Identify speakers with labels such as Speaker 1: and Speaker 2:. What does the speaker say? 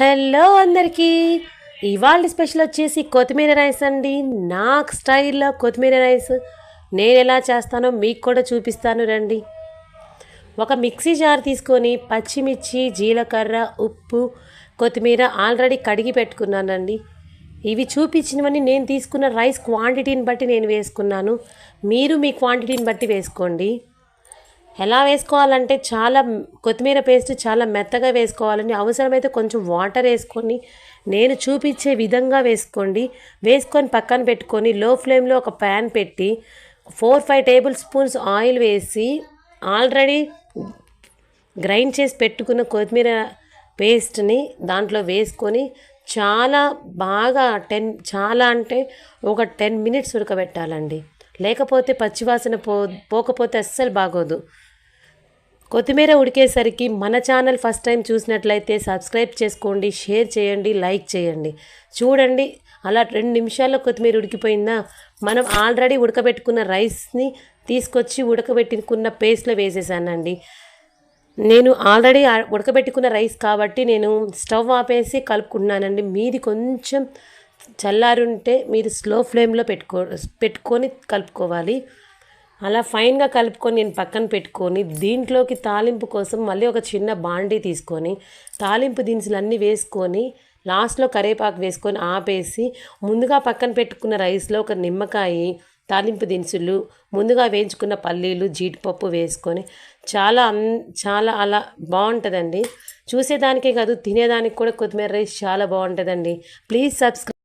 Speaker 1: Hello అందరికీ. ఇవాళ special వచ్చేసి కొత్తిమీర రైస్ అండి. నాకు స్టైల్లో కొత్తిమీర రైస్ నేను ఎలా చేస్తానో మీకు కూడా చూపిస్తాను రండి. ఒక మిక్సీ జార్ తీసుకొని పచ్చిమిర్చి జీలకర్ర ఉప్పు కొత్తిమీర ఆల్రెడీ కడిగి పెట్టుకున్నానండి ఇవి చూపించినవన్నీ నేను తీసుకున్న రైస్ క్వాంటిటీని బట్టి నేను వేసుకున్నాను. మీరు మీ క్వాంటిటీని బట్టి వేసుకోండి. ఎలా వేసుకోవాలంటే చాలా కొత్తిమీర పేస్ట్ చాలా మెత్తగా వేసుకోవాలని అవసరమైతే కొంచెం వాటర్ వేసుకొని నేను చూపించే విధంగా వేసుకోండి. వేసుకొని పక్కన పెట్టుకొని లో ఫ్లేమ్లో ఒక ప్యాన్ పెట్టి four five tablespoons oil వేసి ఆల్రెడీ గ్రైండ్ చేసి పెట్టుకున్న కొత్తిమీర పేస్ట్ని దాంట్లో వేసుకొని చాలా బాగా టెన్ చాలా అంటే ఒక టెన్ మినిట్స్ ఉడకబెట్టాలండి. లేకపోతే పచ్చివాసన పో పోకపోతే అస్సలు బాగోదు. కొత్తిమీర ఉడికేసరికి మన ఛానల్ ఫస్ట్ టైం చూసినట్లయితే సబ్స్క్రైబ్ చేసుకోండి షేర్ చేయండి లైక్ చేయండి. చూడండి అలా రెండు నిమిషాల్లో కొత్తిమీర ఉడికిపోయిందా? మనం ఆల్రెడీ ఉడకబెట్టుకున్న రైస్ని తీసుకొచ్చి ఉడకబెట్టుకున్న పేస్ట్లో వేసేసానండి. నేను ఆల్రెడీ ఉడకబెట్టుకున్న రైస్ కాబట్టి నేను స్టవ్ ఆపేసి కలుపుకుంటున్నానండి. మీది కొంచెం చల్లారుంటే మీరు స్లో ఫ్లేమ్లో పెట్టుకో పెట్టుకొని కలుపుకోవాలి. అలా ఫైన్గా కలుపుకొని నేను పక్కన పెట్టుకొని దీంట్లోకి తాలింపు కోసం మళ్ళీ ఒక చిన్న బాండీ తీసుకొని తాలింపు దినుసులు అన్నీ వేసుకొని లాస్ట్లో కరివేపాకు వేసుకొని ఆపేసి ముందుగా పక్కన పెట్టుకున్న రైస్లో ఒక నిమ్మకాయ తాలింపు దినుసులు ముందుగా వేయించుకున్న పల్లీలు జీడిపప్పు వేసుకొని చాలా అన్ చాలా అలా బాగుంటుందండి. చూసేదానికే కాదు తినేదానికి కూడా కొత్తిమీర రైస్ చాలా బాగుంటుందండి. Please subscribe